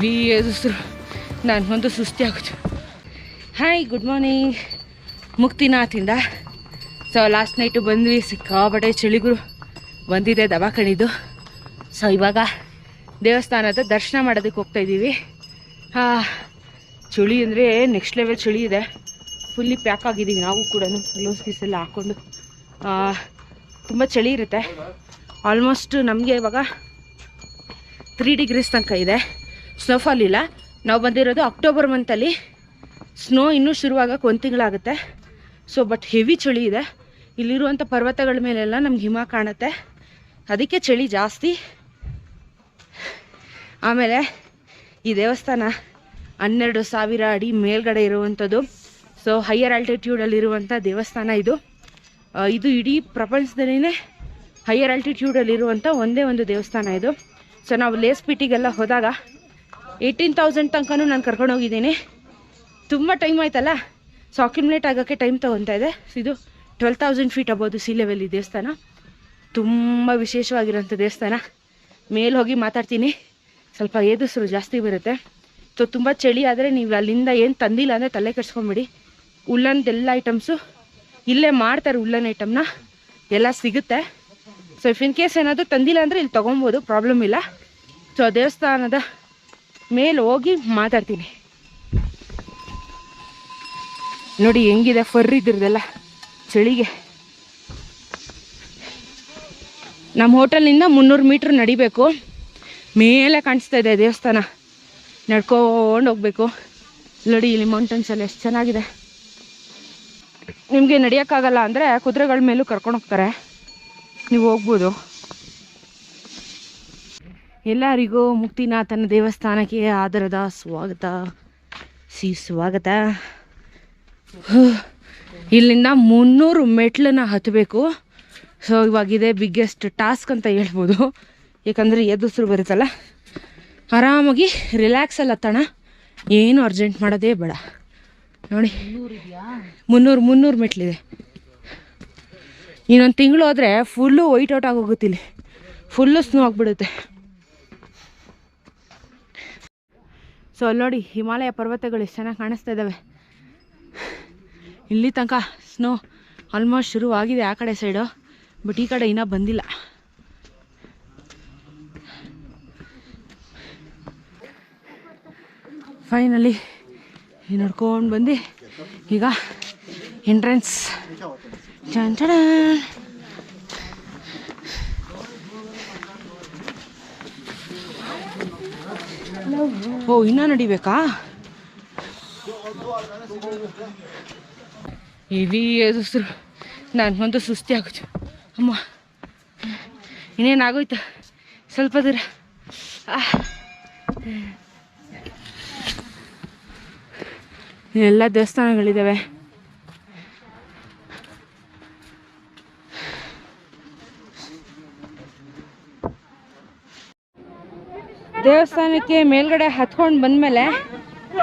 EV ಎದುಸ್ರು ನನಗಂತೂ ಸುಸ್ತಿ ಆಗುತ್ತೆ ಹಾಯ್ ಗುಡ್ ಮಾರ್ನಿಂಗ್ ಮುಕ್ತಿನಾಥಿಂದ. ಸೊ ಲಾಸ್ಟ್ ನೈಟು ಬಂದ್ವಿ, ಸಿಕ್ಕಾಪಟ್ಟೆ ಚಳಿಗುರು. ಬಂದಿದೆ ದವಾಖಾನಿದು. ಸೊ ಇವಾಗ ದೇವಸ್ಥಾನದ ದರ್ಶನ ಮಾಡೋದಕ್ಕೆ ಹೋಗ್ತಾ ಇದ್ದೀವಿ. ಚಳಿ ಅಂದರೆ ನೆಕ್ಸ್ಟ್ ಲೆವೆಲ್ ಚಳಿ ಇದೆ. ಫುಲ್ಲಿ ಪ್ಯಾಕ್ ಆಗಿದ್ದೀವಿ ನಾವು ಕೂಡ ಗ್ಲೋಸ್ ಗೀಸ್ ಎಲ್ಲ ಹಾಕ್ಕೊಂಡು ತುಂಬ ಚಳಿ ಇರುತ್ತೆ. ಆಲ್ಮೋಸ್ಟ್ ನಮಗೆ ಇವಾಗ ತ್ರೀ ಡಿಗ್ರೀಸ್ ತನಕ ಇದೆ. ಸ್ನೋಫಾಲ್ ಇಲ್ಲ. ನಾವು ಬಂದಿರೋದು ಅಕ್ಟೋಬರ್ ಮಂತಲ್ಲಿ ಸ್ನೋ ಇನ್ನೂ ಶುರುವಾಗಕ್ಕೆ ಒಂದು ತಿಂಗಳಾಗುತ್ತೆ. ಸೊ ಬಟ್ ಹೆವಿ ಚಳಿ ಇದೆ. ಇಲ್ಲಿರುವಂಥ ಪರ್ವತಗಳ ಮೇಲೆಲ್ಲ ನಮ್ಗೆ ಹಿಮ ಕಾಣುತ್ತೆ. ಅದಕ್ಕೆ ಚಳಿ ಜಾಸ್ತಿ. ಆಮೇಲೆ ಈ ದೇವಸ್ಥಾನ ಹನ್ನೆರಡು ಸಾವಿರ ಅಡಿ ಮೇಲ್ಗಡೆ ಇರುವಂಥದ್ದು. ಸೊ ಹೈಯರ್ ಆಲ್ಟಿಟ್ಯೂಡಲ್ಲಿರುವಂಥ ದೇವಸ್ಥಾನ ಇದು. ಇದು ಇಡೀ ಪ್ರಪಂಚದಲ್ಲೇ ಹೈಯರ್ ಆಲ್ಟಿಟ್ಯೂಡಲ್ಲಿರುವಂಥ ಒಂದೇ ಒಂದು ದೇವಸ್ಥಾನ ಇದು. ಸೊ ನಾವು ಲೇಸ್ ಪಿಟಿಗೆಲ್ಲ ಹೋದಾಗ ಏಯ್ಟೀನ್ ತೌಸಂಡ್ ತನಕನೂ ನಾನು ಕರ್ಕೊಂಡು ಹೋಗಿದ್ದೀನಿ. ತುಂಬ ಟೈಮ್ ಆಯ್ತಲ್ಲ? ಸೊ ಅಕ್ಯುಮ್ಯುಲೇಟ್ ಆಗೋಕ್ಕೆ ಟೈಮ್ ತೊಗೊತಾ ಇದೆ. ಇದು twelve thousand feet above sea level ಈ ದೇವಸ್ಥಾನ. ತುಂಬ ವಿಶೇಷವಾಗಿರೋಂಥ ದೇವಸ್ಥಾನ. ಮೇಲೆ ಹೋಗಿ ಮಾತಾಡ್ತೀನಿ. ಸ್ವಲ್ಪ ಏದುಸರು ಜಾಸ್ತಿ ಬರುತ್ತೆ. ಸೊ ತುಂಬ ಚಳಿ ಆದರೆ ನೀವು ಅಲ್ಲಿಂದ ಏನು ತಂದಿಲ್ಲ ಅಂದರೆ ತಲೆ ಕೆಡ್ಸ್ಕೊಂಬಿಡಿ. ಉಲ್ಲನ್ದೆಲ್ಲ ಐಟಮ್ಸು ಇಲ್ಲೇ ಮಾಡ್ತಾರೆ ಉಲ್ಲನ್ ಐಟಮ್ನ ಎಲ್ಲ ಸಿಗುತ್ತೆ. ಸೊ ಇಫ್ ಇನ್ ಕೇಸ್ ಏನಾದರೂ ತಂದಿಲ್ಲ ಅಂದರೆ ಇಲ್ಲಿ ತೊಗೊಬೋದು. ಪ್ರಾಬ್ಲಮ್ ಇಲ್ಲ. ಸೊ ದೇವಸ್ಥಾನದ ಮೇಲೆ ಹೋಗಿ ಮಾತಾಡ್ತೀನಿ. ನೋಡಿ ಹೆಂಗಿದೆ ಫರ್ ಇದ್ರದ್ದೆಲ್ಲ ಚಳಿಗೆ. ನಮ್ಮ ಹೋಟೆಲ್ನಿಂದ ಮುನ್ನೂರು ಮೀಟ್ರ್ ನಡಿಬೇಕು. ಮೇಲೆ ಕಾಣಿಸ್ತಾ ಇದೆ ದೇವಸ್ಥಾನ. ನಡ್ಕೊಂಡು ಹೋಗ್ಬೇಕು. ನೋಡಿ ಇಲ್ಲಿ ಮೌಂಟನ್ಸ್ ಎಲ್ಲ ಎಷ್ಟು ಚೆನ್ನಾಗಿದೆ. ನಿಮಗೆ ನಡೆಯೋಕ್ಕಾಗಲ್ಲ ಅಂದರೆ ಕುದುರೆಗಳ ಮೇಲೂ ಕರ್ಕೊಂಡು ಹೋಗ್ತಾರೆ. ನೀವು ಹೋಗ್ಬೋದು. ಎಲ್ಲರಿಗೂ ಮುಕ್ತಿನಾಥನ ದೇವಸ್ಥಾನಕ್ಕೆ ಆದರದ ಸ್ವಾಗತ. ಸಿ ಸ್ವಾಗತ. ಇಲ್ಲಿಂದ ಮುನ್ನೂರು ಮೆಟ್ಲನ್ನ ಹತ್ತಬೇಕು. ಸೊ ಇವಾಗಿದೆ ಬಿಗ್ಗೆಸ್ಟ್ ಟಾಸ್ಕ್ ಅಂತ ಹೇಳ್ಬೋದು. ಯಾಕಂದರೆ ಎದುಸ್ರು ಬರುತ್ತಲ್ಲ. ಆರಾಮಾಗಿ ರಿಲ್ಯಾಕ್ಸ್ ಅಲ್ಲ ತಣ. ಏನು ಅರ್ಜೆಂಟ್ ಮಾಡೋದೇ ಬೇಡ. ನೋಡಿ. ಮುನ್ನೂರು ಮುನ್ನೂರು ಮೆಟ್ಲಿದೆ. ಇನ್ನೊಂದು ತಿಂಗಳು ಹೋದರೆ ಫುಲ್ಲು ವೈಟ್ ಔಟ್ ಆಗೋಗುತ್ತೆ ಇಲ್ಲಿ. ಫುಲ್ಲು ಸ್ನೋ ಆಗಿಬಿಡುತ್ತೆ. ಸೊ ಅಲ್ಲಿ ನೋಡಿ ಹಿಮಾಲಯ ಪರ್ವತಗಳು ಎಷ್ಟು ಚೆನ್ನಾಗಿ ಕಾಣಿಸ್ತಾ ಇದ್ದಾವೆ ಇಲ್ಲಿ ತನಕ ಸ್ನೋ ಆಲ್ಮೋಸ್ಟ್ ಶುರು ಆಗಿದೆ ಆ ಕಡೆ ಸೈಡು ಬಟ್ ಈ ಕಡೆ ಇನ್ನೂ ಬಂದಿಲ್ಲ. ಫೈನಲಿ ನಡ್ಕೊಂಡು ಬಂದು ಈಗ ಎಂಟ್ರೆನ್ಸ್ ಚಂಚಡ ಓ ಇನ್ನೂ ನಡಿಬೇಕಾ? ಹೆವಿ ಎದುಸ್ರು ನನಗಂತೂ ಸುಸ್ತಿ ಆಗುತ್ತೆ ಅಮ್ಮ ಇನ್ನೇನಾಗೋಯ್ತು? ಸ್ವಲ್ಪ ದೂರ. ಎಲ್ಲ ದೇವಸ್ಥಾನಗಳಿದ್ದಾವೆ ದೇವಸ್ಥಾನಕ್ಕೆ ಮೇಲ್ಗಡೆ ಹತ್ಕೊಂಡು ಬಂದಮೇಲೆ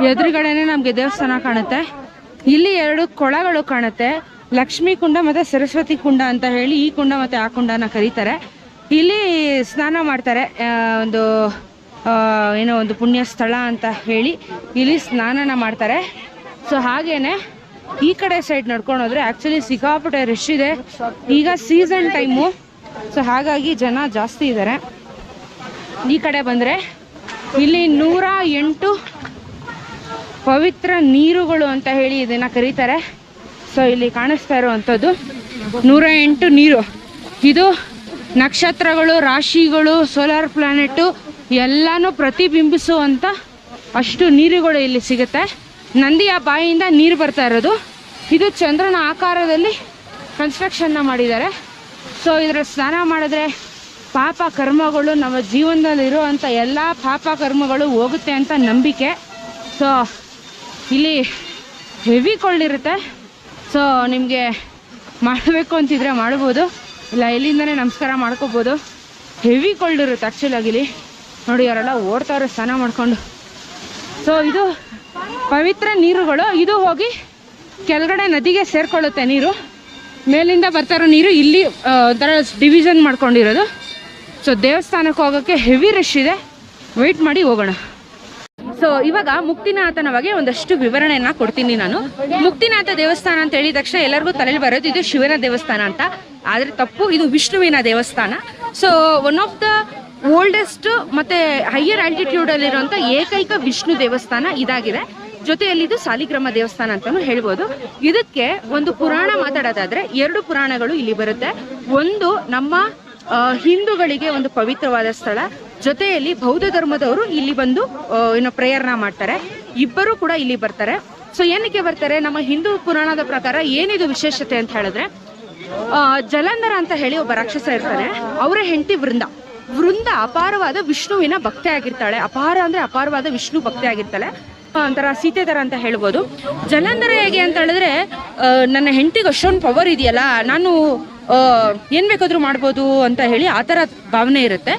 ಎದುರುಗಡೆನೆ ನಮಗೆ ದೇವಸ್ಥಾನ ಕಾಣುತ್ತೆ. ಇಲ್ಲಿ ಎರಡು ಕೊಳಗಳು ಕಾಣುತ್ತೆ. ಲಕ್ಷ್ಮೀ ಕುಂಡ ಮತ್ತು ಸರಸ್ವತಿ ಕುಂಡ ಅಂತ ಹೇಳಿ ಈ ಕುಂಡ ಮತ್ತು ಆ ಕುಂಡನ ಕರೀತಾರೆ. ಇಲ್ಲಿ ಸ್ನಾನ ಮಾಡ್ತಾರೆ. ಒಂದು ಏನೋ ಒಂದು ಪುಣ್ಯ ಸ್ಥಳ ಅಂತ ಹೇಳಿ ಇಲ್ಲಿ ಸ್ನಾನನ ಮಾಡ್ತಾರೆ. ಸೊ, ಹಾಗೇನೆ ಈ ಕಡೆ ಸೈಡ್ ನಡ್ಕೊಂಡು ಹೋದ್ರೆ ಆ್ಯಕ್ಚುಲಿ ಸಿಕ್ಕಾಪಟ್ಟೆ ರಶ್ ಇದೆ. ಈಗ ಸೀಸನ್ ಟೈಮು ಸೊ ಹಾಗಾಗಿ ಜನ ಜಾಸ್ತಿ ಇದ್ದಾರೆ ಈ ಕಡೆ ಬಂದರೆ ಇಲ್ಲಿ ನೂರ ಎಂಟು ಪವಿತ್ರ ನೀರುಗಳು ಅಂತ ಹೇಳಿ ಇದನ್ನು ಕರೀತಾರೆ. ಸೊ ಇಲ್ಲಿ ಕಾಣಿಸ್ತಾ ಇರುವಂಥದ್ದು ನೂರ ಎಂಟು ನೀರು. ಇದು ನಕ್ಷತ್ರಗಳು, ರಾಶಿಗಳು ಸೋಲಾರ್ ಪ್ಲಾನೆಟ್ಟು ಎಲ್ಲನೂ ಪ್ರತಿಬಿಂಬಿಸುವಂಥ ಅಷ್ಟು ನೀರುಗಳು ಇಲ್ಲಿ ಸಿಗುತ್ತೆ. ನಂದಿಯ ಬಾಯಿಯಿಂದ ನೀರು ಬರ್ತಾ ಇರೋದು. ಇದು ಚಂದ್ರನ ಆಕಾರದಲ್ಲಿ ಕನ್ಸ್ಟ್ರಕ್ಷನ್ನ ಮಾಡಿದ್ದಾರೆ. ಸೊ ಇದರ ಸ್ನಾನ ಮಾಡಿದ್ರೆ ಪಾಪ ಕರ್ಮಗಳು ನಮ್ಮ ಜೀವನದಲ್ಲಿ ಇರುವಂಥ ಎಲ್ಲ ಪಾಪ ಕರ್ಮಗಳು ಹೋಗುತ್ತೆ ಅಂತ ನಂಬಿಕೆ. ಸೊ ಇಲ್ಲಿ ಹೆವಿ ಕೊಳ್ಳಿರುತ್ತೆ ಸೊ ನಿಮಗೆ ಮಾಡಬೇಕು ಅಂತಿದ್ರೆ ಮಾಡ್ಬೋದು. ಇಲ್ಲ ಇಲ್ಲಿಂದನೇ ನಮಸ್ಕಾರ ಮಾಡ್ಕೋಬೋದು. ಹೆವಿ ಕೊಳ್ಳಿರುತ್ತೆ ಆ್ಯಕ್ಚುಲಾಗಿ ಇಲ್ಲಿ. ನೋಡಿ ಅವರೆಲ್ಲ ಓಡ್ತಾವ್ರೆ ಸ್ನಾನ ಮಾಡಿಕೊಂಡು. ಸೊ ಇದು ಪವಿತ್ರ ನೀರುಗಳು. ಇದು ಹೋಗಿ ಕೆಳಗಡೆ ನದಿಗೆ ಸೇರ್ಕೊಳ್ಳುತ್ತೆ ನೀರು. ಮೇಲಿಂದ ಬರ್ತಾರೋ ನೀರು ಇಲ್ಲಿ ಒಂಥರ ಡಿವಿಷನ್ ಮಾಡ್ಕೊಂಡಿರೋದು. ಸೊ ದೇವಸ್ಥಾನಕ್ಕೆ ಹೋಗೋಕ್ಕೆ ಹೆವಿ ರಶ್ ಇದೆ. ವೆಯ್ಟ್ ಮಾಡಿ ಹೋಗೋಣ. ಸೊ ಇವಾಗ ಮುಕ್ತಿನಾಥನ ಬಗ್ಗೆ ಒಂದಷ್ಟು ವಿವರಣೆಯನ್ನ ಕೊಡ್ತೀನಿ ನಾನು. ಮುಕ್ತಿನಾಥ ದೇವಸ್ಥಾನ ಅಂತ ಹೇಳಿದ ತಕ್ಷಣ ಎಲ್ಲರಿಗೂ ತಲೆಯಲ್ಲಿ ಬರೋದು ಇದು ಶಿವನ ದೇವಸ್ಥಾನ ಅಂತ. ಆದರೆ ತಪ್ಪು, ಇದು ವಿಷ್ಣುವಿನ ದೇವಸ್ಥಾನ. So one of the oldest ಮತ್ತೆ ಹೈಯರ್ ಆಲ್ಟಿಟ್ಯೂಡ್ ಅಲ್ಲಿರುವಂತ ಏಕೈಕ ವಿಷ್ಣು ದೇವಸ್ಥಾನ ಇದಾಗಿದೆ. ಜೊತೆಯಲ್ಲಿ ಇದು ಸಾಲಿಗ್ರಾಮ ದೇವಸ್ಥಾನ ಅಂತಾನು ಹೇಳ್ಬೋದು. ಇದಕ್ಕೆ ಒಂದು ಪುರಾಣ ಮಾತಾಡೋದಾದ್ರೆ ಎರಡು ಪುರಾಣಗಳು ಇಲ್ಲಿ ಬರುತ್ತೆ. ಒಂದು ನಮ್ಮ ಹಿಂದೂಗಳಿಗೆ ಒಂದು ಪವಿತ್ರವಾದ ಸ್ಥಳ. ಜೊತೆಯಲ್ಲಿ ಬೌದ್ಧ ಧರ್ಮದವರು ಇಲ್ಲಿ ಬಂದು ಏನೋ ಪ್ರೇಯರ್ನ ಮಾಡ್ತಾರೆ. ಇಬ್ಬರು ಕೂಡ ಇಲ್ಲಿ ಬರ್ತಾರೆ. ಸೊ ಏನಕ್ಕೆ ಬರ್ತಾರೆ? ನಮ್ಮ ಹಿಂದೂ ಪುರಾಣದ ಪ್ರಕಾರ ಏನಿದು ವಿಶೇಷತೆ ಅಂತ ಹೇಳಿದ್ರೆ ಜಲಂಧರ ಅಂತ ಹೇಳಿ ಒಬ್ಬ ರಾಕ್ಷಸ ಇರ್ತಾನೆ ಅವರ ಹೆಂಡತಿ ವೃಂದ. ವೃಂದ ಅಪಾರವಾದ ವಿಷ್ಣುವಿನ ಭಕ್ತಿ ಆಗಿರ್ತಾಳೆ. ಅಪಾರ ಅಂದ್ರೆ ಅಪಾರವಾದ ವಿಷ್ಣು ಭಕ್ತಿ ಆಗಿರ್ತಾಳೆ. ಒಂಥರ ಸೀತೆ ತರ ಅಂತ ಹೇಳ್ಬೋದು. ಜಲಂಧರ ಹೇಗೆ ಅಂತ ಹೇಳಿದ್ರೆ ನನ್ನ ಹೆಂಡತಿಗೆ ಅಷ್ಟೊಂದು ಪವರ್ ಇದೆಯಲ್ಲ, ನಾನು ಏನ್ ಬೇಕಾದರೂ ಮಾಡ್ಬೋದು ಅಂತ ಹೇಳಿ ಆ ಥರ ಭಾವನೆ ಇರುತ್ತೆ.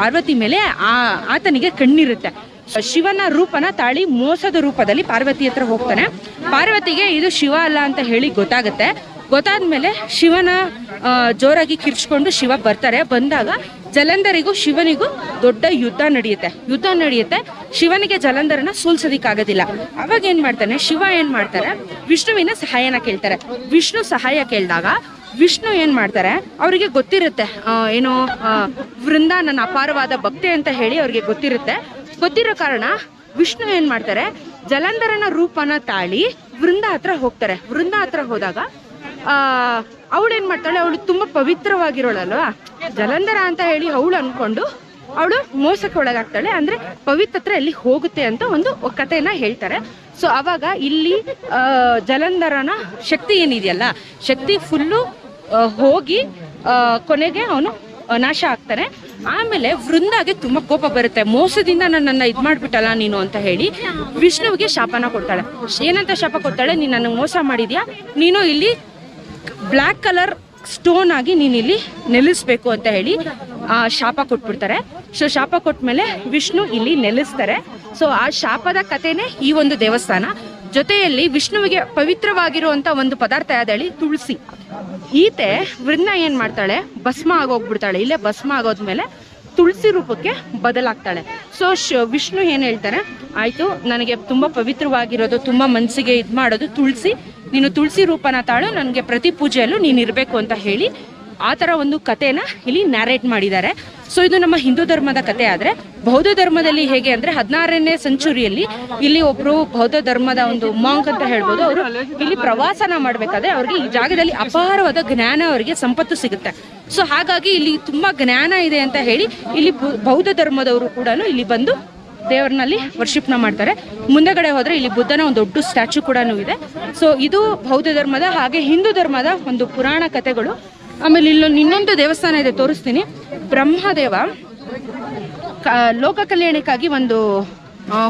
ಪಾರ್ವತಿ ಮೇಲೆ ಆ ಆತನಿಗೆ ಕಣ್ಣಿರುತ್ತೆ. ಶಿವನ ರೂಪನ ತಾಳಿ ಮೋಸದ ರೂಪದಲ್ಲಿ ಪಾರ್ವತಿ ಹತ್ರ ಹೋಗ್ತಾನೆ. ಪಾರ್ವತಿಗೆ ಇದು ಶಿವ ಅಲ್ಲ ಅಂತ ಹೇಳಿ ಗೊತ್ತಾಗುತ್ತೆ. ಗೊತ್ತಾದ್ಮೇಲೆ ಶಿವನ ಜೋರಾಗಿ ಕಿರ್ಚ್ಕೊಂಡು ಶಿವ ಬರ್ತಾರೆ. ಬಂದಾಗ ಜಲಂಧರಿಗೂ ಶಿವನಿಗೂ ದೊಡ್ಡ ಯುದ್ಧ ನಡೆಯುತ್ತೆ. ಯುದ್ಧ ನಡೆಯುತ್ತೆ. ಶಿವನಿಗೆ ಜಲಂಧರನ ಸೋಲ್ಸೋದಿಕ್ಕಾಗೋದಿಲ್ಲ. ಅವಾಗ ಏನ್ ಮಾಡ್ತಾನೆ? ಶಿವ ಏನ್ ಮಾಡ್ತಾರೆ? ವಿಷ್ಣುವಿನ ಸಹಾಯನ ಕೇಳ್ತಾರೆ. ವಿಷ್ಣು ಸಹಾಯ ಕೇಳಿದಾಗ ವಿಷ್ಣು ಏನ್ ಮಾಡ್ತಾರೆ, ಅವರಿಗೆ ಗೊತ್ತಿರುತ್ತೆ ಏನು ವೃಂದ ನನ್ನ ಅಪಾರವಾದ ಭಕ್ತಿ ಅಂತ ಹೇಳಿ ಅವ್ರಿಗೆ ಗೊತ್ತಿರುತ್ತೆ. ಗೊತ್ತಿರೋ ಕಾರಣ ವಿಷ್ಣು ಏನ್ ಮಾಡ್ತಾರೆ, ಜಲಂಧರನ ರೂಪನ ತಾಳಿ ವೃಂದ ಹತ್ರ ಹೋಗ್ತಾರೆ. ವೃಂದ ಹತ್ರ ಹೋದಾಗ ಅವಳು ಏನ್ ಮಾಡ್ತಾಳೆ, ಅವಳು ತುಂಬಾ ಪವಿತ್ರವಾಗಿರೋಳಲ್ವಾ? ಜಲಂಧರ ಅಂತ ಹೇಳಿ ಅವಳು ಅನ್ಕೊಂಡು, ಅವಳು ಮೋಸಕ್ಕೆ ಒಳಗಾಗ್ತಾಳೆ. ಅಂದ್ರೆ ಪವಿತ್ರ ಎಲ್ಲಿ ಹೋಗುತ್ತೆ ಅಂತ ಒಂದು ಕಥೆನ ಹೇಳ್ತಾರೆ. ಸೊ ಅವಾಗ ಇಲ್ಲಿ ಜಲಂಧರನ ಶಕ್ತಿ ಏನಿದೆಯಲ್ಲ, ಶಕ್ತಿ ಫುಲ್ಲು ಹೋಗಿ ಕೊನೆಗೆ ಅವನು ನಾಶ ಆಗ್ತಾನೆ. ಆಮೇಲೆ ವೃಂದಾಗೆ ತುಂಬಾ ಕೋಪ ಬರುತ್ತೆ. ಮೋಸದಿಂದ ನನ್ನನ್ನು ಇದು ಮಾಡಿಬಿಟ್ಟಲ್ಲ ನೀನು ಅಂತ ಹೇಳಿ ವಿಷ್ಣುವಿಗೆ ಶಾಪನ ಕೊಡ್ತಾಳೆ. ಏನಂತ ಶಾಪ ಕೊಡ್ತಾಳೆ? ನೀನು ನನಗೆ ಮೋಸ ಮಾಡಿದ್ಯಾ? ನೀನು ಇಲ್ಲಿ ಬ್ಲ್ಯಾಕ್ ಕಲರ್ ಸ್ಟೋನ್ ಆಗಿ ನೀನಿಲ್ಲಿ ಇಲ್ಲಿ ನೆಲೆಸ್ಬೇಕು ಅಂತ ಹೇಳಿ, ಆ, ಶಾಪ ಕೊಟ್ಬಿಡ್ತಾರೆ. ಸೊ ಶಾಪ ಕೊಟ್ಮೇಲೆ ವಿಷ್ಣು ಇಲ್ಲಿ ನೆಲೆಸ್ತಾರೆ. ಸೊ ಆ ಶಾಪದ ಕಥೆನೇ ಈ ಒಂದು ದೇವಸ್ಥಾನ. ಜೊತೆಯಲ್ಲಿ ವಿಷ್ಣುವಿಗೆ ಪವಿತ್ರವಾಗಿರುವಂತ ಒಂದು ಪದಾರ್ಥ ಹೇಳಿ ತುಳಸಿ. ಈತೆ ವೃಂದ ಏನ್ ಮಾಡ್ತಾಳೆ? ಭಸ್ಮ ಆಗೋಗ್ಬಿಡ್ತಾಳೆ. ಇಲ್ಲೇ ಭಸ್ಮ ಆಗೋದ್ಮೇಲೆ ತುಳಸಿ ರೂಪಕ್ಕೆ ಬದಲಾಗ್ತಾಳೆ. ಸೊ ವಿಷ್ಣು ಏನ್ ಹೇಳ್ತಾರೆ? ಆಯ್ತು, ನನಗೆ ತುಂಬಾ ಪವಿತ್ರವಾಗಿರೋದು, ತುಂಬಾ ಮನಸ್ಸಿಗೆ ಇದ್ ಮಾಡೋದು ತುಳಸಿ. ನೀನು ತುಳಸಿ ರೂಪನ ತಾಳು, ನನಗೆ ಪ್ರತಿ ಪೂಜೆಯಲ್ಲೂ ನೀನು ಇರಬೇಕು ಅಂತ ಹೇಳಿ ಆ ಥರ ಒಂದು ಕಥೆನ ಇಲ್ಲಿ ನ್ಯಾರೇಟ್ ಮಾಡಿದ್ದಾರೆ. ಸೊ ಇದು ನಮ್ಮ ಹಿಂದೂ ಧರ್ಮದ ಕಥೆ ಆದ್ರೆ, ಬೌದ್ಧ ಧರ್ಮದಲ್ಲಿ ಹೇಗೆ ಅಂದ್ರೆ ಹದಿನಾರನೇ ಸೆಂಚುರಿಯಲ್ಲಿ ಇಲ್ಲಿ ಒಬ್ಬರು ಬೌದ್ಧ ಧರ್ಮದ ಒಂದು ಮಾಂಕ್ ಅಂತ ಹೇಳ್ಬೋದು, ಅವರು ಇಲ್ಲಿ ಪ್ರವಾಸನ ಮಾಡ್ಬೇಕಾದ್ರೆ ಅವ್ರಿಗೆ ಈ ಜಾಗದಲ್ಲಿ ಅಪಾರವಾದ ಜ್ಞಾನ ಅವರಿಗೆ ಸಂಪತ್ತು ಸಿಗುತ್ತೆ. ಸೊ ಹಾಗಾಗಿ ಇಲ್ಲಿ ತುಂಬಾ ಜ್ಞಾನ ಇದೆ ಅಂತ ಹೇಳಿ ಇಲ್ಲಿ ಬೌದ್ಧ ಧರ್ಮದವರು ಕೂಡ ಇಲ್ಲಿ ಬಂದು ದೇವರನಲ್ಲಿ ವರ್ಷಿಪ್ನ ಮಾಡ್ತಾರೆ. ಮುಂದೆಗಡೆ ಹೋದರೆ ಇಲ್ಲಿ ಬುದ್ಧನ ಒಂದು ದೊಡ್ಡ ಸ್ಟ್ಯಾಚು ಕೂಡ ಇದೆ. ಸೊ ಇದು ಬೌದ್ಧ ಧರ್ಮದ ಹಾಗೆ ಹಿಂದೂ ಧರ್ಮದ ಒಂದು ಪುರಾಣ ಕಥೆಗಳು. ಆಮೇಲೆ ಇಲ್ಲೊಂದು ಇನ್ನೊಂದು ದೇವಸ್ಥಾನ ಇದೆ, ತೋರಿಸ್ತೀನಿ. ಬ್ರಹ್ಮದೇವ. ಲೋಕ ಕಲ್ಯಾಣಕ್ಕಾಗಿ ಒಂದು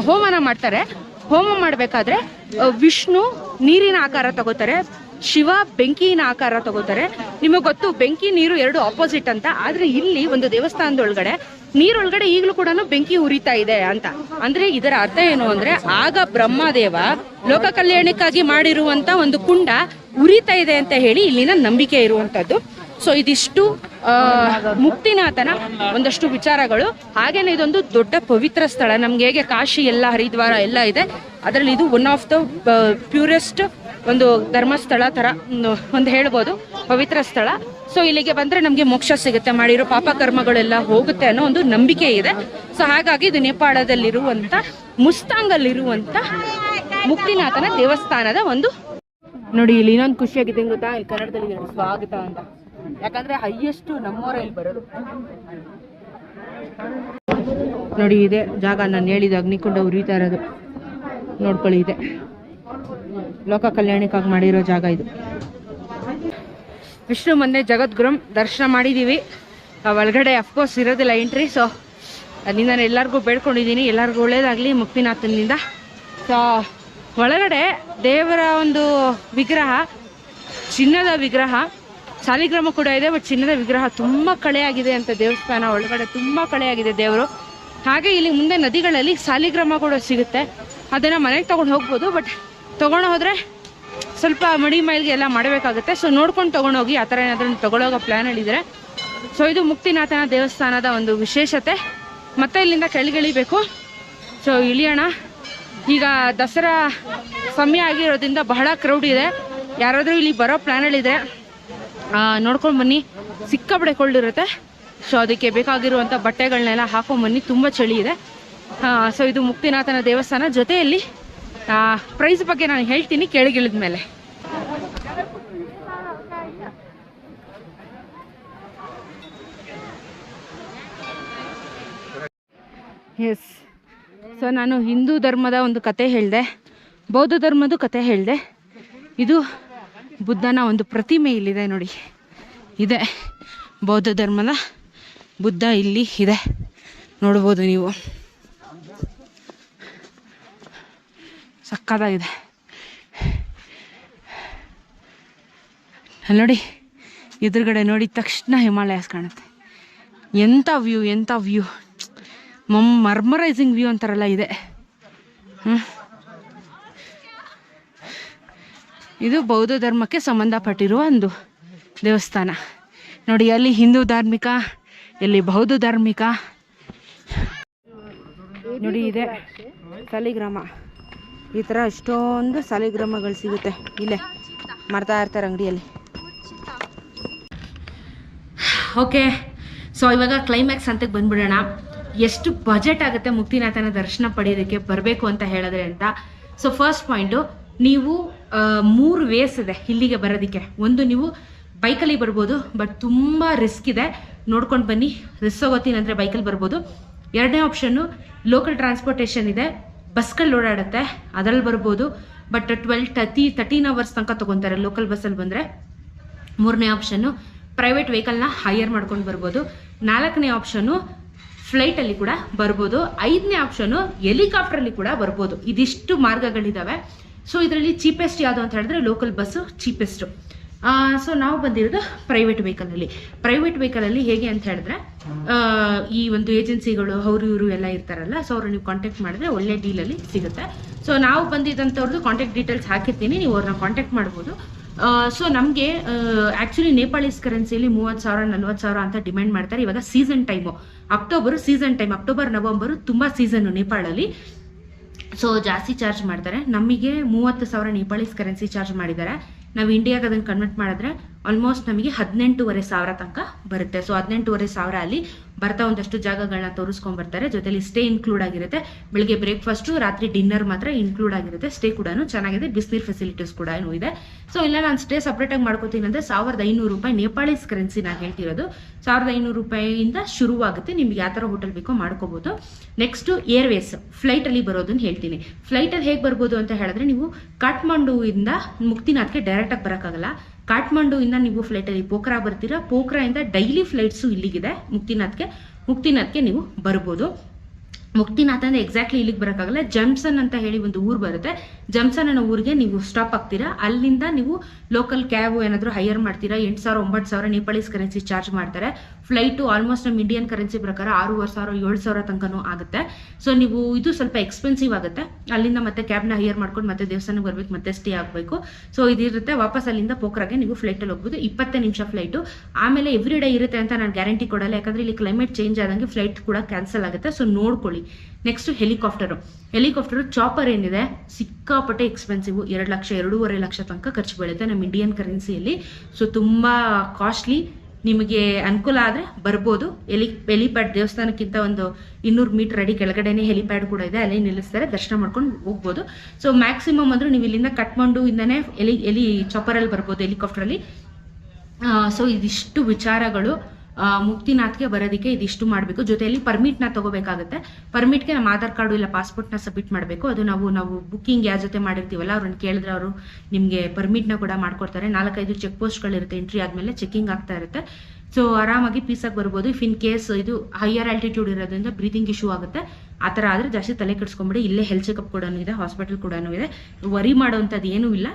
ಹೋಮನ ಮಾಡ್ತಾರೆ. ಹೋಮ ಮಾಡಬೇಕಾದ್ರೆ ವಿಷ್ಣು ನೀರಿನ ಆಕಾರ ತಗೋತಾರೆ, ಶಿವ ಬೆಂಕಿನ ಆಕಾರ ತಗೋತಾರೆ. ನಿಮಗೆ ಗೊತ್ತು, ಬೆಂಕಿ, ನೀರು ಎರಡು ಆಪೋಸಿಟ್ ಅಂತ. ಆದ್ರೆ ಇಲ್ಲಿ ಒಂದು ದೇವಸ್ಥಾನದೊಳಗಡೆ ನೀರೊಳಗಡೆ ಈಗಲೂ ಕೂಡ ಬೆಂಕಿ ಉರಿತಾ ಇದೆ ಅಂತ. ಅಂದ್ರೆ ಇದರ ಅರ್ಥ ಏನು ಅಂದ್ರೆ, ಆಗ ಬ್ರಹ್ಮದೇವ ಲೋಕ ಕಲ್ಯಾಣಕ್ಕಾಗಿ ಮಾಡಿರುವಂತ ಒಂದು ಕುಂಡ ಉರಿತಾ ಇದೆ ಅಂತ ಹೇಳಿ ಇಲ್ಲಿನ ನಂಬಿಕೆ ಇರುವಂತದ್ದು. ಸೊ ಇದಿಷ್ಟು ಮುಕ್ತಿನಾಥನ ಒಂದಷ್ಟು ವಿಚಾರಗಳು. ಹಾಗೇನೆ ಇದೊಂದು ದೊಡ್ಡ ಪವಿತ್ರ ಸ್ಥಳ. ನಮ್ಗೆ ಹೇಗೆ ಕಾಶಿ, ಎಲ್ಲ ಹರಿದ್ವಾರ, ಎಲ್ಲ ಇದೆ. ಅದರಲ್ಲಿ ಇದು ಒನ್ ಆಫ್ ದ ಪ್ಯೂರೆಸ್ಟ್ ಒಂದು ಧರ್ಮಸ್ಥಳ ತರ ಒಂದು- ಹೇಳ್ಬೋದು. ಪವಿತ್ರ ಸ್ಥಳ. ಸೊ ಇಲ್ಲಿಗೆ ಬಂದ್ರೆ ನಮ್ಗೆ ಮೋಕ್ಷ ಸಿಗುತ್ತೆ. ಮಾಡಿರೋ ಪಾಪ ಕರ್ಮಗಳೆಲ್ಲ ಹೋಗುತ್ತೆ ಅನ್ನೋ ಒಂದು ನಂಬಿಕೆ ಇದೆ. ಸೊ ಹಾಗಾಗಿ ಇದು ನೇಪಾಳದಲ್ಲಿರುವಂತ ಮುಸ್ತಾಂಗಲ್ಲಿರುವಂತ ಮುಕ್ತಿನಾಥನ ದೇವಸ್ಥಾನದ ಒಂದು ನೋಡಿ, ಇಲ್ಲಿ ಇನ್ನೊಂದು ಖುಷಿಯಾಗಿದೆ ಗೊತ್ತಾ? ಇಲ್ಲಿ ಕನ್ನಡದಲ್ಲಿ ಸ್ವಾಗತ ಅಂತ. ಯಾಕಂದ್ರೆ ಹೈಯೆಸ್ಟ್ ನಮ್ಮವರೇ ಇಲ್ಲಿ ಬರೋದು. ನೋಡಿ, ಇದೆ ಜಾಗ ನಾನು ಹೇಳಿದ ಅಗ್ನಿಕುಂಡ ಉರಿತಾ ಇರೋದು. ನೋಡ್ಕೊಳ್ಳಿ, ಇದೆ. ಲೋಕ ಕಲ್ಯಾಣಕ್ಕಾಗಿ ಮಾಡಿರೋ ಜಾಗ ಇದು. ವಿಷ್ಣು ಮೊನ್ನೆ ಜಗದ್ಗುರುಂ ದರ್ಶನ ಮಾಡಿದ್ದೀವಿ ಒಳಗಡೆ ಅಫ್ಕೋರ್ಸ್ ಇರೋದಿಲ್ಲ ಎಂಟ್ರಿ ಸೊ ಅದರಿಂದ ನಾನು ಎಲ್ಲರಿಗೂ ಬೇಡ್ಕೊಂಡಿದ್ದೀನಿ. ಎಲ್ಲರಿಗೂ ಒಳ್ಳೇದಾಗಲಿ ಮುಕ್ತಿನಾಥನಿಂದ. ಸೊ ಒಳಗಡೆ ದೇವರ ಒಂದು ವಿಗ್ರಹ, ಚಿನ್ನದ ವಿಗ್ರಹ. ಸಾಲಿಗ್ರಾಮ ಕೂಡ ಇದೆ ಬಟ್ ಚಿನ್ನದ ವಿಗ್ರಹ ತುಂಬ ಕಳೆಯಾಗಿದೆ ಅಂತ ದೇವಸ್ಥಾನ ಒಳಗಡೆ ತುಂಬ ಕಳೆಯಾಗಿದೆ ದೇವರು. ಹಾಗೆ ಇಲ್ಲಿ ಮುಂದೆ ನದಿಗಳಲ್ಲಿ ಸಾಲಿಗ್ರಾಮ ಕೂಡ ಸಿಗುತ್ತೆ. ಅದನ್ನು ಮನೆಗೆ ತಗೊಂಡು ಹೋಗ್ಬೋದು ಬಟ್ ತಗೊಂಡು ಹೋದರೆ ಸ್ವಲ್ಪ ಮಡಿ ಮೈಲ್ಗೆ ಎಲ್ಲ ಮಾಡಬೇಕಾಗುತ್ತೆ. ಸೊ ನೋಡ್ಕೊಂಡು ತಗೊಂಡೋಗಿ ಆ ಥರ ಏನಾದರೂ ತೊಗೊಳೋಗೋ ಪ್ಲ್ಯಾನ್ ಹೇಳಿದರೆ ಸೊ ಇದು ಮುಕ್ತಿನಾಥನ ದೇವಸ್ಥಾನದ ಒಂದು ವಿಶೇಷತೆ. ಮತ್ತೆ ಇಲ್ಲಿಂದ ಕೆಳಗಿಳಿಬೇಕು. ಸೊ ಇಳಿಯೋಣ. ಈಗ ದಸರಾ ಸಮಯ ಆಗಿರೋದ್ರಿಂದ ಬಹಳ ಕ್ರೌಡ್ ಇದೆ. ಯಾರಾದರೂ ಇಲ್ಲಿ ಬರೋ ಪ್ಲ್ಯಾನಲ್ಲಿದೆ ನೋಡ್ಕೊಂಡು ಬನ್ನಿ. ಸಿಕ್ಕಾಪಡೆ ಕೊಳ್ಳಿರುತ್ತೆ ಸೊ ಅದಕ್ಕೆ ಬೇಕಾಗಿರುವಂಥ ಬಟ್ಟೆಗಳನ್ನೆಲ್ಲ ಹಾಕೊಂಬನ್ನಿ ತುಂಬ ಚಳಿ ಇದೆ. ಸೊ ಇದು ಮುಕ್ತಿನಾಥನ ದೇವಸ್ಥಾನ. ಜೊತೆಯಲ್ಲಿ ಪ್ರೈಸ್ ಬಗ್ಗೆ ನಾನು ಹೇಳ್ತೀನಿ ಕೆಳಗಿಳಿದ ಮೇಲೆ ಎಸ್ ಸೊ ನಾನು ಹಿಂದೂ ಧರ್ಮದ ಒಂದು ಕತೆ ಹೇಳಿದೆ. ಬೌದ್ಧ ಧರ್ಮದ ಕತೆ ಹೇಳಿದೆ. ಇದು ಬುದ್ಧನ ಒಂದು ಪ್ರತಿಮೆ ಇಲ್ಲಿದೆ ನೋಡಿ. ಇದೆ. ಬೌದ್ಧ ಧರ್ಮದ ಬುದ್ಧ ಇಲ್ಲಿ ಇದೆ. ನೋಡ್ಬೋದು ನೀವು. ಸಕ್ಕದಾಗಿದೆ ನೋಡಿ, ಎದುರುಗಡೆ ನೋಡಿದ ತಕ್ಷಣ ಹಿಮಾಲಯಸ್ ಕಾಣುತ್ತೆ. ಎಂಥ ವ್ಯೂ ಎಂಥ ವ್ಯೂ. ಮಮ್ ಮರ್ಮರೈಸಿಂಗ್ ವ್ಯೂ ಅಂತಾರಲ್ಲ, ಇದೆ. ಹ್ಮ್. ಇದು ಬೌದ್ಧ ಧರ್ಮಕ್ಕೆ ಸಂಬಂಧಪಟ್ಟಿರುವ ಒಂದು ದೇವಸ್ಥಾನ. ನೋಡಿ, ಅಲ್ಲಿ ಹಿಂದೂ ಧಾರ್ಮಿಕ, ಇಲ್ಲಿ ಬೌದ್ಧ ಧಾರ್ಮಿಕ. ನೋಡಿ, ಇದೆ ಸಾಲಿಗ್ರಾಮ. ಈ ಥರ ಅಷ್ಟೊಂದು ಸಾಲಿಗ್ರಾಮಗಳು ಸಿಗುತ್ತೆ ಇಲ್ಲೇ, ಮರ್ತಾ ಇರ್ತಾರೆ ಅಂಗಡಿಯಲ್ಲಿ. ಓಕೆ, ಸೊ ಇವಾಗ ಕ್ಲೈಮ್ಯಾಕ್ಸ್ ಅಂತಕ್ಕೆ ಬಂದ್ಬಿಡೋಣ. ಎಷ್ಟು ಬಜೆಟ್ ಆಗುತ್ತೆ ಮುಕ್ತಿನಾಥನ ದರ್ಶನ ಪಡೆಯೋದಕ್ಕೆ ಬರಬೇಕು ಅಂತ ಹೇಳಿದ್ರೆ ಅಂತ. ಸೊ ಫಸ್ಟ್ ಪಾಯಿಂಟು ನೀವು ಮೂರು ವೇಸ್ ಇದೆ ಇಲ್ಲಿಗೆ ಬರೋದಕ್ಕೆ. ಒಂದು ನೀವು ಬೈಕಲ್ಲಿ ಬರ್ಬೋದು ಬಟ್ ತುಂಬ ರಿಸ್ಕ್ ಇದೆ. ನೋಡ್ಕೊಂಡು ಬನ್ನಿ ರಿಸ್ಕ್ ಹೋಗೋತೀನಿ ಅಂದರೆ ಬೈಕಲ್ಲಿ ಬರ್ಬೋದು. ಎರಡನೇ ಆಪ್ಷನ್ನು ಲೋಕಲ್ ಟ್ರಾನ್ಸ್ಪೋರ್ಟೇಷನ್ ಇದೆ. ಬಸ್ಗಳು ಓಡಾಡುತ್ತೆ, ಅದರಲ್ಲಿ ಬರ್ಬೋದು. But twelve thirty thirteen hours ತನಕ ತೊಗೊತಾರೆ ಲೋಕಲ್ ಬಸ್ಸಲ್ಲಿ ಬಂದರೆ. ಮೂರನೇ ಆಪ್ಷನ್ನು ಪ್ರೈವೇಟ್ ವೆಹಿಕಲ್ನ ಹೈಯರ್ ಮಾಡ್ಕೊಂಡು ಬರ್ಬೋದು. ನಾಲ್ಕನೇ ಆಪ್ಷನ್ನು ಫ್ಲೈಟಲ್ಲಿ ಕೂಡ ಬರ್ಬೋದು. ಐದನೇ ಆಪ್ಷನ್ನು ಹೆಲಿಕಾಪ್ಟ್ರಲ್ಲಿ ಕೂಡ ಬರ್ಬೋದು. ಇದಿಷ್ಟು ಮಾರ್ಗಗಳಿದ್ದಾವೆ ಸೊ ಇದರಲ್ಲಿ ಚೀಪೆಸ್ಟ್ ಯಾವುದು ಅಂತ ಹೇಳಿದ್ರೆ ಲೋಕಲ್ ಬಸ್ಸು ಚೀಪೆಸ್ಟು ಸೊ ನಾವು ಬಂದಿರೋದು ಪ್ರೈವೇಟ್ ವೆಹಿಕಲಲ್ಲಿ ಪ್ರೈವೇಟ್ ವೆಹಿಕಲಲ್ಲಿ ಹೇಗೆ ಅಂತ ಹೇಳಿದ್ರೆ ಈ ಒಂದು ಏಜೆನ್ಸಿಗಳು ಅವರು ಇವರು ಎಲ್ಲ ಇರ್ತಾರಲ್ಲ ಸೊ ಅವ್ರು ನೀವು ಕಾಂಟ್ಯಾಕ್ಟ್ ಮಾಡಿದ್ರೆ ಒಳ್ಳೆ ಡೀಲಲ್ಲಿ ಸಿಗುತ್ತೆ. ಸೊ ನಾವು ಬಂದಿದ್ದಂಥವ್ರದ್ದು ಕಾಂಟ್ಯಾಕ್ಟ್ ಡೀಟೇಲ್ಸ್ ಹಾಕಿರ್ತೀನಿ, ನೀವು ಅವ್ರನ್ನ ಕಾಂಟ್ಯಾಕ್ಟ್ ಮಾಡ್ಬೋದು. ಸೊ ನಮಗೆ ಆ್ಯಕ್ಚುಲಿ ನೇಪಾಳೀಸ್ ಕರೆನ್ಸಿಯಲ್ಲಿ ಮೂವತ್ತು ಸಾವಿರ, ನಲ್ವತ್ತು ಸಾವಿರ ಅಂತ ಡಿಮ್ಯಾಂಡ್ ಮಾಡ್ತಾರೆ. ಇವಾಗ season time October season time October November ತುಂಬ ಸೀಸನ್ನು ನೇಪಾಳಲ್ಲಿ ಸೊ ಜಾಸ್ತಿ ಚಾರ್ಜ್ ಮಾಡ್ತಾರೆ. ನಮಗೆ ಮೂವತ್ತು ಸಾವಿರ ನೇಪಾಳೀಸ್ ಕರೆನ್ಸಿ ಚಾರ್ಜ್ ಮಾಡಿದ್ದಾರೆ. ನಾವು ಇಂಡಿಯಾಗೆ ಅದನ್ನು ಕನ್ವರ್ಟ್ ಮಾಡಿದ್ರೆ ಆಲ್ಮೋಸ್ಟ್ ನಮಗೆ ಹದಿನೆಂಟೂವರೆ ಸಾವಿರ ತನಕ ಬರುತ್ತೆ. ಸೊ ಹದಿನೆಂಟೂವರೆ ಸಾವಿರ ಅಲ್ಲಿ ಬರ್ತಾ ಒಂದಷ್ಟು ಜಾಗಗಳನ್ನ ತೋರಿಸ್ಕೊಂಡ್ ಬರ್ತಾರೆ. ಜೊತೆಲಿ ಸ್ಟೇ ಇನ್ಕ್ಲೂಡ್ ಆಗಿರುತ್ತೆ. ಬೆಳಿಗ್ಗೆ ಬ್ರೇಕ್ಫಾಸ್ಟು ರಾತ್ರಿ ಡಿನ್ನರ್ ಮಾತ್ರ ಇನ್ಕ್ಲೂಡ್ ಆಗಿರುತ್ತೆ. ಸ್ಟೇ ಕೂಡ ಚೆನ್ನಾಗಿದೆ. ಬಿಸ್ನೀರ್ ಫೆಸಿಲಿಟೀಸ್ ಕೂಡ ಇದೆ. ಸೊ ಇಲ್ಲ, ನಾನು ಸ್ಟೇ ಸಪ್ರೇಟಾಗಿ ಮಾಡ್ಕೋತೀನಿ ಅಂದರೆ ಸಾವಿರದ ಐನೂರು ರೂಪಾಯಿ ನೇಪಾಳೀಸ್ ಕರೆನ್ಸಿ ನಾನು ಹೇಳ್ತಿರೋದು. ಸಾವಿರದ ಐನೂರು ರೂಪಾಯಿಯಿಂದ ಶುರುವಾಗುತ್ತೆ. ನಿಮ್ಗೆ ಯಾವ ಥರ ಹೋಟೆಲ್ ಬೇಕೋ ಮಾಡ್ಕೋಬೋದು. ನೆಕ್ಸ್ಟು ಏರ್ವೇಸ್ ಫ್ಲೈಟಲ್ಲಿ ಬರೋದನ್ನು ಹೇಳ್ತೀನಿ. ಫ್ಲೈಟಲ್ಲಿ ಹೇಗೆ ಬರ್ಬೋದು ಅಂತ ಹೇಳಿದ್ರೆ ನೀವು ಕಾಠ್ಮಂಡುವಿಂದ ಮುಕ್ತಿನಾಥ್ಗೆ ಡೈರೆಕ್ಟಾಗಿ ಬರೋಕ್ಕಾಗಲ್ಲ. ಕಾಠ್ಮಂಡುವಿಂದ ನೀವು ಫ್ಲೈಟಲ್ಲಿ ಪೋಖ್ರಾ ಬರ್ತೀರಾ. ಪೋಖ್ರಾಯಿಂದ ಡೈಲಿ ಫ್ಲೈಟ್ಸು ಇಲ್ಲಿಗಿದೆ. ಮುಕ್ತಿನಾಥ್ಗೆ ಮುಕ್ತಿನಾಥ್ಗೆ ನೀವು ಬರ್ಬೋದು. ಮುಕ್ತಿನಾಥ ಅಂದ್ರೆ ಎಕ್ಸಾಕ್ಟ್ಲಿ ಇಲ್ಲಿಗೆ ಬರೋಕ್ಕಾಗಲ್ಲ. ಜಂಪ್ಸನ್ ಅಂತ ಹೇಳಿ ಒಂದು ಊರು ಬರುತ್ತೆ. ಜಂಪ್ಸನ್ ಅನ್ನೋ ಊರಿಗೆ ನೀವು ಸ್ಟಾಪ್ ಆಗ್ತೀರಾ? ಅಲ್ಲಿಂದ ನೀವು ಲೋಕಲ್ ಕ್ಯಾಬ್ ಏನಾದರೂ ಹೈಯರ್ ಮಾಡ್ತೀರಾ? ಎಂಟು ಸಾವಿರ, ಒಂಬತ್ತು ಸಾವಿರ ನೇಪಾಳೀಸ್ ಕರೆನ್ಸಿ ಚಾರ್ಜ್ ಮಾಡ್ತಾರೆ. ಫ್ಲೈಟು ಆಲ್ಮೋಸ್ಟ್ ನಮ್ಮ ಇಂಡಿಯನ್ ಕರೆನ್ಸಿ ಪ್ರಕಾರ ಆರೂವರೆ ಸಾವಿರ, ಏಳು ಸಾವಿರ ತನಕನೂ ಆಗುತ್ತೆ. ಸೊ ನೀವು ಇದು ಸ್ವಲ್ಪ ಎಕ್ಸ್ಪೆನ್ಸಿವ್ ಆಗುತ್ತೆ. ಅಲ್ಲಿಂದ ಮತ್ತೆ ಕ್ಯಾಬ್ನ ಹೈಯರ್ ಮಾಡ್ಕೊಂಡು ಮತ್ತೆ ದೇವಸ್ಥಾನಕ್ಕೆ ಬರ್ಬೇಕು, ಮತ್ತೆ ಸ್ಟೇ ಆಗಬೇಕು. ಸೊ ಇದಿರುತ್ತೆ ವಾಪಸ್ ಅಲ್ಲಿಂದ ಪೋಖ್ರಾಗೆ ನೀವು ಫ್ಲೈಟಲ್ಲಿ ಹೋಗ್ಬೋದು. ಇಪ್ಪತ್ತೇ ನಿಮಿಷ ಫ್ಲೈಟು ಆಮೇಲೆ ಎವ್ರಿ ಡೇ ಇರುತ್ತೆ ಅಂತ ನಾನು ಗ್ಯಾರಂಟಿ ಕೊಡಲ್ಲ. ಯಾಕಂದ್ರೆ ಇಲ್ಲಿ ಕ್ಲೈಮೇಟ್ ಚೇಂಜ್ ಆದಂಗೆ ಫ್ಲೈಟ್ ಕೂಡ ಕ್ಯಾನ್ಸಲ್ ಆಗುತ್ತೆ. ಸೊ ನೋಡ್ಕೊಳ್ಳಿ. ನೆಕ್ಸ್ಟ್ ಹೆಲಿಕಾಪ್ಟರು ಹೆಲಿಕಾಪ್ಟರು ಚಾಪರ್ ಏನಿದೆ? ಸಿಕ್ಕಾಪಟ್ಟೆ ಎಕ್ಸ್ಪೆನ್ಸಿವ್ ಎರಡು ಲಕ್ಷ, ಎರಡೂವರೆ ಲಕ್ಷ ತನಕ ಖರ್ಚು ಬೀಳುತ್ತೆ ನಮ್ಮ ಇಂಡಿಯನ್ ಕರೆನ್ಸಿಯಲ್ಲಿ ಸೊ ತುಂಬ ಕಾಸ್ಟ್ಲಿ ನಿಮಗೆ ಅನುಕೂಲ ಆದರೆ ಬರ್ಬೋದು. ಎಲಿ ಹೆಲಿಪ್ಯಾಡ್ ದೇವಸ್ಥಾನಕ್ಕಿಂತ ಒಂದು ಇನ್ನೂರು ಮೀಟರ್ ಅಡಿ ಕೆಳಗಡೆನೆ ಹೆಲಿಪ್ಯಾಡ್ ಕೂಡ ಇದೆ. ಅಲ್ಲಿ ನಿಲ್ಲಿಸ್ತಾರೆ, ದರ್ಶನ ಮಾಡ್ಕೊಂಡು ಹೋಗ್ಬೋದು. ಸೊ ಮ್ಯಾಕ್ಸಿಮಮ್ ಅಂದ್ರೆ ನೀವು ಇಲ್ಲಿಂದ ಕಟ್ಮಂಡು ಇಂದನೇ ಎಲಿ ಎಲಿ ಚಾಪರಲ್ಲಿ ಬರ್ಬೋದು ಹೆಲಿಕಾಪ್ಟ್ರಲ್ಲಿ ಸೊ ಇದಿಷ್ಟು ವಿಚಾರಗಳು. ಮುಕ್ತಿನಾಥ್ಗೆ ಬರೋದಕ್ಕೆ ಇದಿಷ್ಟು ಮಾಡಬೇಕು. ಜೊತೆಯಲ್ಲಿ ಪರ್ಮಿಟ್ನ ತಗೋಬೇಕಾಗುತ್ತೆ. ಪರ್ಮಿಟ್ಗೆ ನಮ್ಮ ಆಧಾರ್ ಕಾರ್ಡು ಇಲ್ಲ ಪಾಸ್ಪೋರ್ಟ್ನ ಸಬ್ಮಿಟ್ ಮಾಡಬೇಕು. ಅದು ನಾವು ನಾವು ಬುಕ್ಕಿಂಗ್ ಯಾವ ಜೊತೆ ಮಾಡಿರ್ತೀವಲ್ಲ, ಅವ್ರನ್ನ ಕೇಳಿದ್ರೆ ಅವರು ನಿಮಗೆ ಪರ್ಮಿಟ್ನ ಕೂಡ ಮಾಡ್ಕೊಡ್ತಾರೆ. ನಾಲ್ಕೈದು ಚೆಕ್ ಪೋಸ್ಟ್ಗಳಿರುತ್ತೆ ಎಂಟ್ರಿ ಆದಮೇಲೆ ಚೆಕಿಂಗ್ ಆಗ್ತಾ ಇರುತ್ತೆ. ಸೊ ಆರಾಮಾಗಿ ಪೀಸಾಗಿ ಬರ್ಬೋದು. ಇಫ್ ಇನ್ ಕೇಸ್ ಇದು ಹೈಯರ್ ಆಲ್ಟಿಟ್ಯೂಡ್ ಇರೋದ್ರಿಂದ ಬ್ರೀತಿಂಗ್ ಇಶ್ಯೂ ಆಗುತ್ತೆ. ಆ ಥರ ಆದರೆ ಜಾಸ್ತಿ ತಲೆ ಕೆಡಿಸ್ಕೊಂಬಿಡಿ. ಇಲ್ಲೇ ಹೆಲ್ತ್ ಚೆಕಪ್ ಕೂಡ ಇದೆ ಹಾಸ್ಪಿಟಲ್ ಕೂಡ ಇದೆ. ವರಿ ಮಾಡೋವಂಥದ್ದು ಏನೂ ಇಲ್ಲ.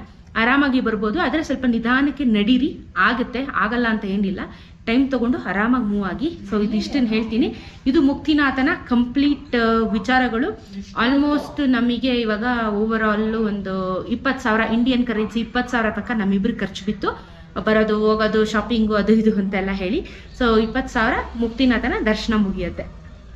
ಆರಾಮಾಗಿ ಬರ್ಬೋದು. ಆದರೆ ಸ್ವಲ್ಪ ನಿಧಾನಕ್ಕೆ ನಡೀರಿ. ಆಗುತ್ತೆ. ಆಗಲ್ಲ ಅಂತ ಏನಿಲ್ಲ. ಟೈಮ್ ತಗೊಂಡು ಆರಾಮಾಗಿ ಮೂವ್ ಆಗಿ ಸೊ ಇದಿಷ್ಟನ್ನು ಹೇಳ್ತೀನಿ. ಇದು ಮುಕ್ತಿನಾಥನ ಕಂಪ್ಲೀಟ್ ವಿಚಾರಗಳು. ಆಲ್ಮೋಸ್ಟ್ ನಮಗೆ ಇವಾಗ ಓವರ್ ಆಲ್ ಒಂದು ಇಪ್ಪತ್ತು ಸಾವಿರ ಇಂಡಿಯನ್ ಕರೆನ್ಸಿ ಇಪ್ಪತ್ತು ಸಾವಿರ ತನಕ ನಮ್ಮಿಬ್ರಿಗೆ ಖರ್ಚು ಬಿತ್ತು. ಬರೋದು, ಹೋಗೋದು ಶಾಪಿಂಗು ಅದು ಇದು ಅಂತೆಲ್ಲ ಹೇಳಿ. ಸೊ ಇಪ್ಪತ್ತು ಸಾವಿರ ಮುಕ್ತಿನಾಥನ ದರ್ಶನ ಮುಗಿಯುತ್ತೆ.